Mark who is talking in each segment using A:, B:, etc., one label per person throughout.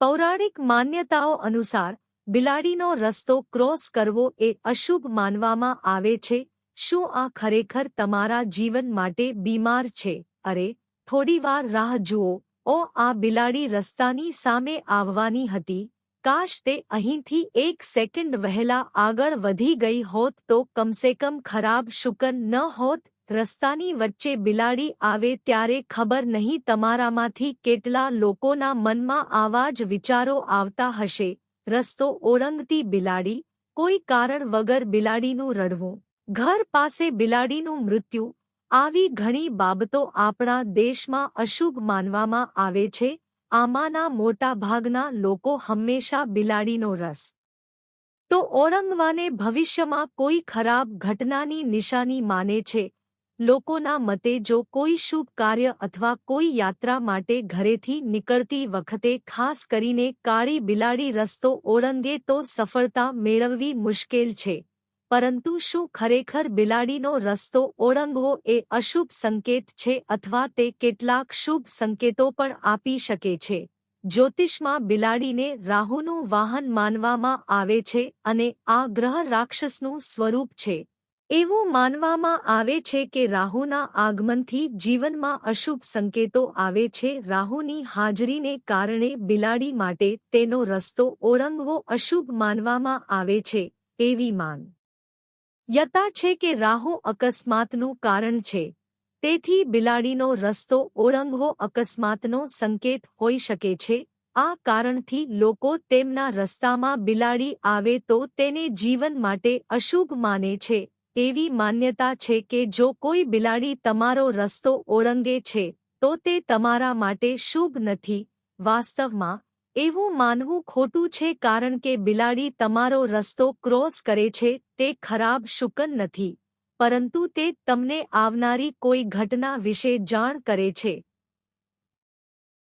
A: પૌરાણિક માન્યતાઓ અનુસાર, બિલાડીનો રસ્તો ક્રોસ કરવો એ અશુભ માનવામાં આવે છે, શું આ ખરેખર તમારા જીવન માટે બીમાર છે? અરે, થોડીવાર રાહ જુઓ. ઓ, આ બિલાડી રસ્તાની સામે આવવાની હતી. કાશ તે અહીંથી એક સેકન્ડ વહેલા આગળ વધી ગઈ હોત તો કમસેકમ ખરાબ શુકન ન હોત? રસ્તાની વચ્ચે બિલાડી આવે ત્યારે ખબર નહીં તમારામાંથી કેટલા લોકોના મનમાં આવા જ વિચારો આવતા હશે. રસ્તો ઓળંગતી બિલાડી, કોઈ કારણ વગર બિલાડીનું રડવું. ઘર પાસે બિલાડીનું મૃત્યુ. આવી ઘણી બાબતો આપણા દેશમાં અશુભ માનવામાં આવે છે. આમાંના મોટા ભાગના લોકો હંમેશા બિલાડીનો રસ. તો ઓળંગવાને ભવિષ્યમાં કોઈ ખરાબ ઘટનાની નિશાની માને છે. લોકોના મતે જો કોઈ શુભ કાર્ય અથવા કોઈ યાત્રા માટે ઘરેથી નીકળતી વખતે ખાસ કરીને કાળી બિલાડી રસ્તો ઓળંગે તો સફળતા મેળવવી મુશ્કેલ છે. પરંતુ શું ખરેખર બિલાડીનો રસ્તો ઓળંગવો એ અશુભ સંકેત છે અથવા તે કેટલાક શુભ સંકેતો પણ આપી શકે છે? જ્યોતિષમાં બિલાડીને રાહુનું વાહન માનવામાં આવે છે અને આ ગ્રહ રાક્ષસનું સ્વરૂપ છે. એવું માનવામાં આવે છે કે રાહુના આગમનથી જીવનમાં અશુભ સંકેતો આવે છે. રાહુની હાજરીને કારણે બિલાડી માટે તેનો રસ્તો ઓળંગવો અશુભ માનવામાં આવે છે, એવી માન યતા છે કે રાહુ અકસ્માતનું કારણ છે, તેથી બિલાડીનો રસ્તો ઓળંગવો અકસ્માતનો સંકેત હોઈ શકે છે. આ કારણથી લોકો તેમના રસ્તામાં બિલાડી આવે તો તેને જીવન માટે અશુભ માને છે. એવી માન્યતા છે કે જો કોઈ બિલાડી તમારો રસ્તો ઓળંગે છે, તો તે તમારા માટે શુભ નથી. વાસ્તવમાં, એવું માનવું ખોટું છે કારણ કે બિલાડી તમારો રસ્તો ક્રોસ કરે છે, તે ખરાબ શુકન નથી. પરંતુ તે તમને આવનારી કોઈ ઘટના વિશે જાણ કરે છે.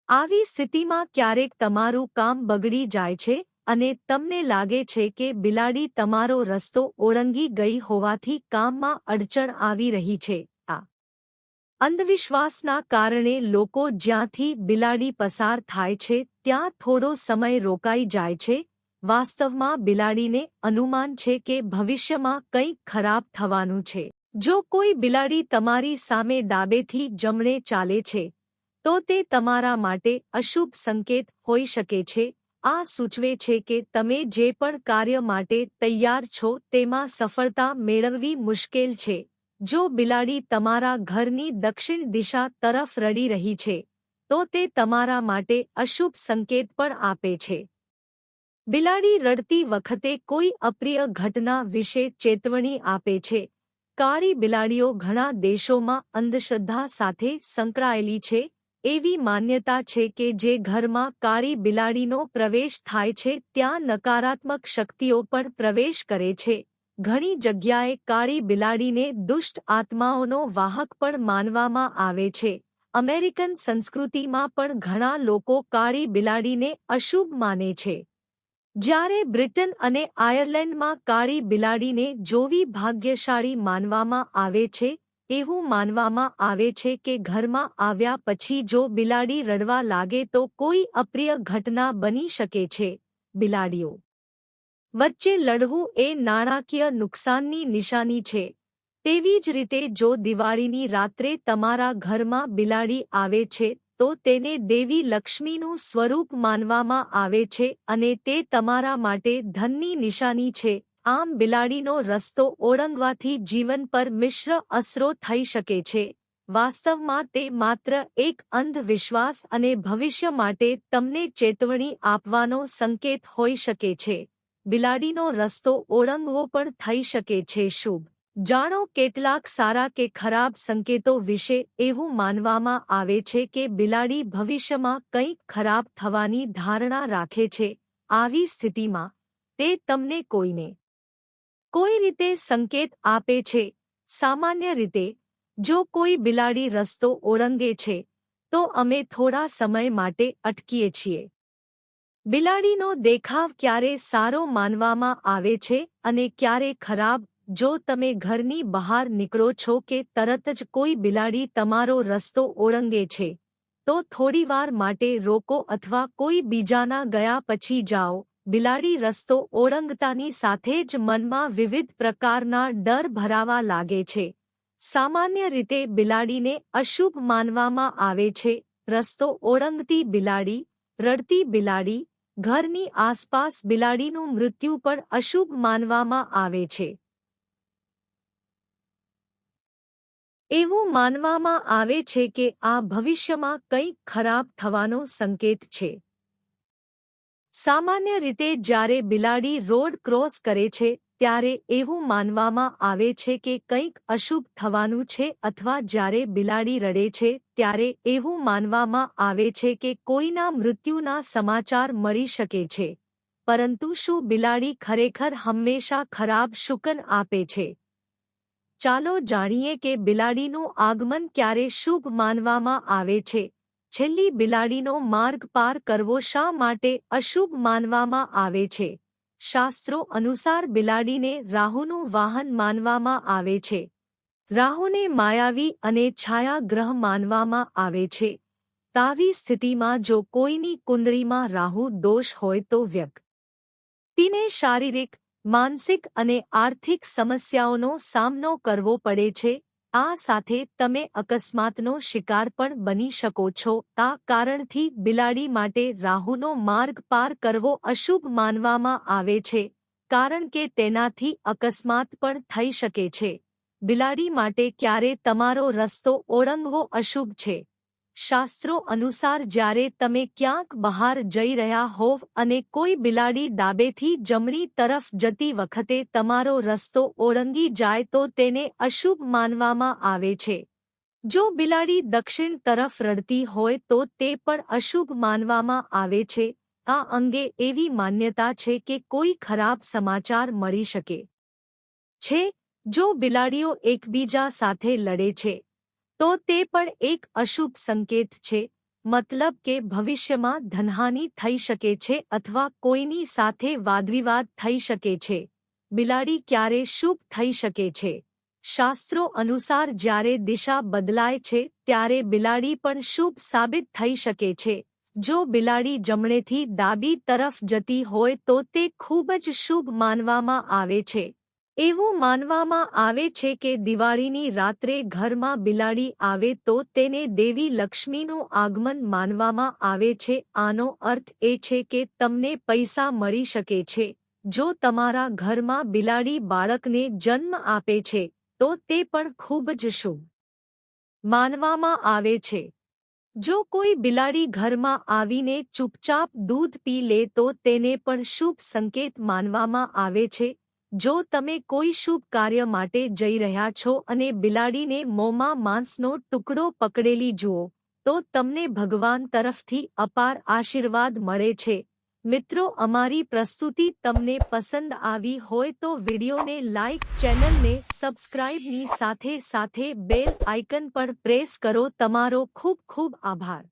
A: આવી સ્થિતિમાં ક્યારેક તમારું કામ બગડી જાય છે અને તમને લાગે છે કે બિલાડી તમારો રસ્તો ઓળંગી ગઈ હોવાથી કામમાં અડચણ આવી રહી છે. આ અંધવિશ્વાસના કારણે લોકો જ્યાંથી બિલાડી પસાર થાય છે, ત્યાં થોડો સમય રોકાઈ જાય છે. વાસ્તવમાં બિલાડીને અનુમાન છે કે ભવિષ્યમાં કંઈક ખરાબ થવાનું છે. જો કોઈ બિલાડી તમારી સામે ડાબેથી જમણે ચાલે છે, તો તે તમારા માટે અશુભ સંકેત હોઈ શકે છે. આ સૂચવે છે કે તમે જે પણ કાર્ય માટે તૈયાર છો તેમાં સફળતા મેળવવી મુશ્કેલ છે. જો બિલાડી તમારા ઘરની દક્ષિણ દિશા તરફ રડી રહી છે, તો તે તમારા માટે અશુભ સંકેત પણ આપે છે. બિલાડી રડતી વખતે કોઈ અપ્રિય ઘટના વિશે ચેતવણી આપે છે. કાળી બિલાડીઓ ઘણા દેશોમાં અંધશ્રદ્ધા સાથે સંકળાયેલી છે એવી માન્યતા છે કે જે ઘરમાં કાળી બિલાડીનો પ્રવેશ થાય છે, ત્યાં નકારાત્મક શક્તિઓ પણ પ્રવેશ કરે છે. ઘણી જગ્યાએ કાળી બિલાડીને દુષ્ટ આત્માઓનો વાહક પણ માનવામાં આવે છે. અમેરિકન સંસ્કૃતિમાં પણ ઘણા લોકો કાળી બિલાડીને અશુભ માને છે. જ્યારે બ્રિટન અને આયર્લેન્ડમાં કાળી બિલાડીને જોવી ભાગ્યશાળી માનવામાં આવે છે એવું માનવામાં આવે છે કે ઘરમાં આવ્યા પછી જો બિલાડી રડવા લાગે તો કોઈ અપ્રિય ઘટના બની શકે છે. બિલાડીઓ. વચ્ચે લડવું એ નાણાકીય નુકસાનની નિશાની છે. તેવી જ રીતે જો દિવાળીની રાત્રે તમારા ઘરમાં બિલાડી આવે છે, તો તેને દેવી લક્ષ્મીનું સ્વરૂપ માનવામાં આવે છે અને તે તમારા માટે ધનની નિશાની છે. આમ બિલાડીનો રસ્તો ઓળંગવાથી જીવન પર મિશ્ર અસરો થઈ શકે છે. વાસ્તવમાં તે માત્ર એક અંધવિશ્વાસ અને ભવિષ્ય માટે તમને ચેતવણી આપવાનો સંકેત હોઈ શકે છે. બિલાડીનો રસ્તો ઓળંગવો પણ થઈ શકે છે શુભ. જાણો કેટલાક સારા કે ખરાબ સંકેતો વિશે એવું માનવામાં આવે છે કે બિલાડી ભવિષ્યમાં કંઈક ખરાબ થવાની ધારણા રાખે છે. આવી સ્થિતિમાં તે તમને કોઈને કોઈ રીતે સંકેત આપે છે? સામાન્ય રીતે, જો કોઈ બિલાડી રસ્તો ઓળંગે છે, તો અમે થોડા સમય માટે અટકીએ છીએ. બિલાડીનો દેખાવ ક્યારે સારો માનવામાં આવે છે અને ક્યારે ખરાબ, જો તમે ઘરની બહાર નીકળો છો કે તરત જ કોઈ બિલાડી તમારો રસ્તો ઓળંગે છે, તો થોડીવાર માટે રોકો અથવા કોઈ બીજાના ગયા પછી જાઓ. બિલાડી રસ્તો ઓળંગતાની સાથે જ મનમાં વિવિધ પ્રકારના ડર ભરાવા લાગે છે. સામાન્ય રીતે બિલાડીને અશુભ માનવામાં આવે છે. રસ્તો ઓળંગતી બિલાડી, રડતી બિલાડી, ઘરની આસપાસ બિલાડીનું મૃત્યુ પણ અશુભ માનવામાં આવે છે. એવું માનવામાં આવે છે કે આ ભવિષ્યમાં કંઈક ખરાબ થવાનો સંકેત છે. સામાન્ય રીતે જ્યારે બિલાડી રોડ ક્રોસ કરે છે, ત્યારે એવું માનવામાં આવે છે કે કંઈક અશુભ થવાનું છે અથવા જ્યારે બિલાડી રડે છે, ત્યારે એવું માનવામાં આવે છે કે કોઈના મૃત્યુના સમાચાર મળી શકે છે. પરંતુ શું બિલાડી ખરેખર હંમેશા ખરાબ શુકન આપે છે? ચાલો જાણીએ કે બિલાડીનું આગમન ક્યારે શુભ માનવામાં આવે છે. છેલ્લી બિલાડીનો માર્ગ પાર કરવો શા માટે અશુભ માનવામાં આવે છે? શાસ્ત્રો અનુસાર બિલાડીને રાહુનું વાહન માનવામાં આવે છે. રાહુને માયાવી અને છાયા ગ્રહ માનવામાં આવે છે. તાવી સ્થિતિમાં જો કોઈની કુંડળીમાં રાહુ દોષ હોય તો વ્યક્તિને શારીરિક, માનસિક અને આર્થિક સમસ્યાઓનો સામનો કરવો પડે છે. આ સાથે તમે અકસ્માતનો શિકાર પણ બની શકો છો. આ કારણથી બિલાડી માટે રાહુનો માર્ગ પાર કરવો અશુભ માનવામાં આવે છે, કારણ કે તેનાથી અકસ્માત પણ થઈ શકે છે. બિલાડી માટે ક્યારે તમારો રસ્તો ઓળંગવો અશુભ છે. શાસ્ત્રો અનુસાર જ્યારે તમે ક્યાંક બહાર જઈ રહ્યા હોવ અને કોઈ બિલાડી ડાબેથી જમણી તરફ જતી વખતે તમારો રસ્તો ઓળંગી જાય તો તેને અશુભ માનવામાં આવે છે. જો બિલાડી દક્ષિણ તરફ રડતી હોય તો તે પણ અશુભ માનવામાં આવે છે. આ અંગે એવી માન્યતા છે કે કોઈ ખરાબ સમાચાર મળી શકે. છે, જો બિલાડીઓ એકબીજા સાથે લડે છે. તો તે પણ એક અશુભ સંકેત છે, મતલબ કે ભવિષ્યમાં ધનહાનિ થઈ શકે છે અથવા કોઈની સાથે વાદવિવાદ થઈ શકે છે. બિલાડી ક્યારે શુભ થઈ શકે છે? શાસ્ત્રો અનુસાર જ્યારે દિશા બદલાય છે ત્યારે બિલાડી પણ શુભ સાબિત થઈ શકે છે. જો બિલાડી જમણેથી ડાબી તરફ જતી હોય તો તે ખૂબ જ શુભ માનવામાં આવે છે. એવું માનવામાં આવે છે કે દિવાળીની રાત્રે ઘરમાં બિલાડી આવે તો તેને દેવી લક્ષ્મીનું આગમન માનવામાં આવે છે. આનો અર્થ એ છે કે તમને પૈસા મળી શકે છે. જો તમારા ઘરમાં બિલાડી બાળકને જન્મ આપે છે, તો તે પણ ખૂબ જ શુભ માનવામાં આવે છે. જો કોઈ બિલાડી ઘરમાં આવીને ચૂપચાપ દૂધ પી લે તો તેને પણ શુભ સંકેત માનવામાં આવે છે. જો તમે કોઈ શુભ કાર્ય માટે જઈ રહ્યા છો અને બિલાડીને મોંમાં માંસનો ટુકડો પકડેલી જુઓ, તો તમને ભગવાન તરફથી અપાર આશીર્વાદ મળે છે. મિત્રો, અમારી પ્રસ્તુતિ તમને પસંદ આવી હોય તો વિડીયોને લાઇક ચેનલને સબસ્ક્રાઇબની સાથે સાથે બેલ આઇકન પર પ્રેસ કરો. તમારો ખૂબ ખૂબ આભાર.